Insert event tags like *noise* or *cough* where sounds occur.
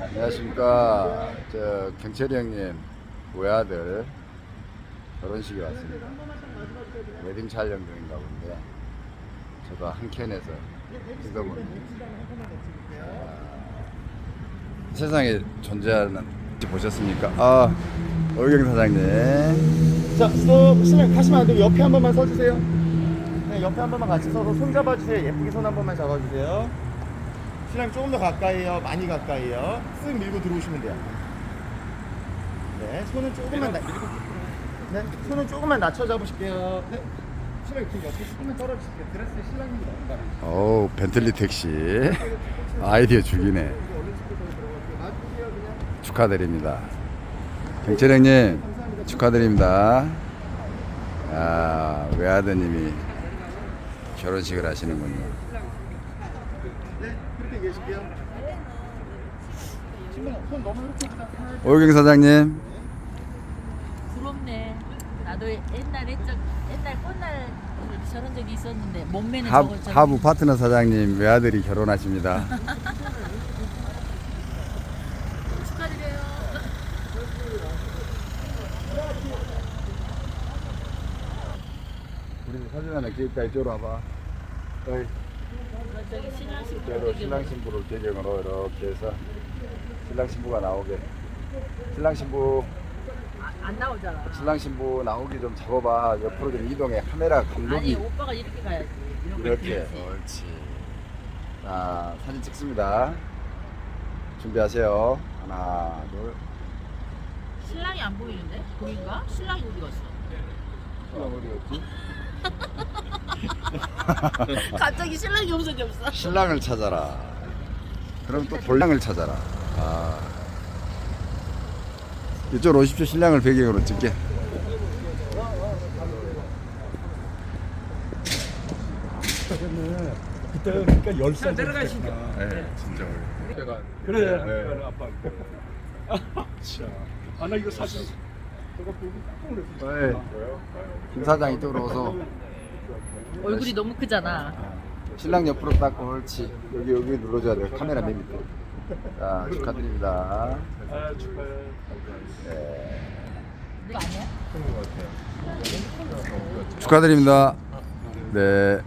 안녕하십니까. 저 경철이 형님 외아들 결혼식에 왔습니다. 웨딩 촬영 중인가 본데 저도 한 캔에서 뜯어보는 아, 세상에 존재하는 보셨습니까? 아, 어경 사장님. 자, 스톱. 신랑 가시면 안 되고 옆에 한 번만 서주세요. 네, 옆에 한 번만 같이 서서 손 잡아주세요. 예쁘게 손 한 번만 잡아주세요. 신랑 조금 더 가까이요. 많이 가까이요. 쓱 밀고 들어오시면 돼요. 네, 손은 조금만 나. 네, 손은 조금만 낮춰 잡으실게요. 네. 신랑 그 옆에 조금만 떨어주실게요. 드레스 신랑님 나온다. 어우, 벤틀리 택시. 아이디어 죽이네. 축하드립니다. 경철 형님 축하드립니다. 아, 외아드님이 결혼식을 하시는군요. 네, 그렇게 계실게요. 신랑 손 너무 이렇게 있다. 오경 사장님 부럽네. 나도 옛날에 저 옛날 꽃날 저런 적이 있었는데 몸매는 하, 저걸 저기 하부 파트너 사장님 외아들이 결혼하십니다. *laughs* 축하드려요. 우리 사진 하나 찍을까 이쪽으로 와봐. 어이, 저기 신랑 신부 이쪽으로 신랑 신부를 배경으로 이렇게 해서 신랑 신부가 나오게. 신랑 신부 아, 안 나오잖아. 신랑 신부 나오기 좀 잡아봐. 옆으로 좀 이동해. 카메라 아니 감독이 오빠가 이렇게 가야지. 이렇게. 옳지. 자 사진 찍습니다. 준비하세요. 하나, 둘. 신랑이 안 보이는데? 보인가? 신랑이 어디 갔어? 어디 갔지? *laughs* 갑자기 신랑이 없어졌어. 신랑을 찾아라. 그럼 또 볼랑을 찾아라. 아. 이쪽으로 오십시오. 신랑을 배경으로 찍게. 그때 그러니까 열살 내려가시니까 네, 진짜 그래 네. 그래 아빠 참. *laughs* 아 나 이거 사진 내가 보고 깜짝 놀랐어 네. 김 사장 이 쪽으로 오서 얼굴이 너무 크잖아. 신랑 옆으로 딱 옳지. 여기 여기 눌러줘야 돼요. 카메라 맨 밑에. 자 축하드립니다. 아 축하해 네. 이거 아니야? 축하드립니다. 네.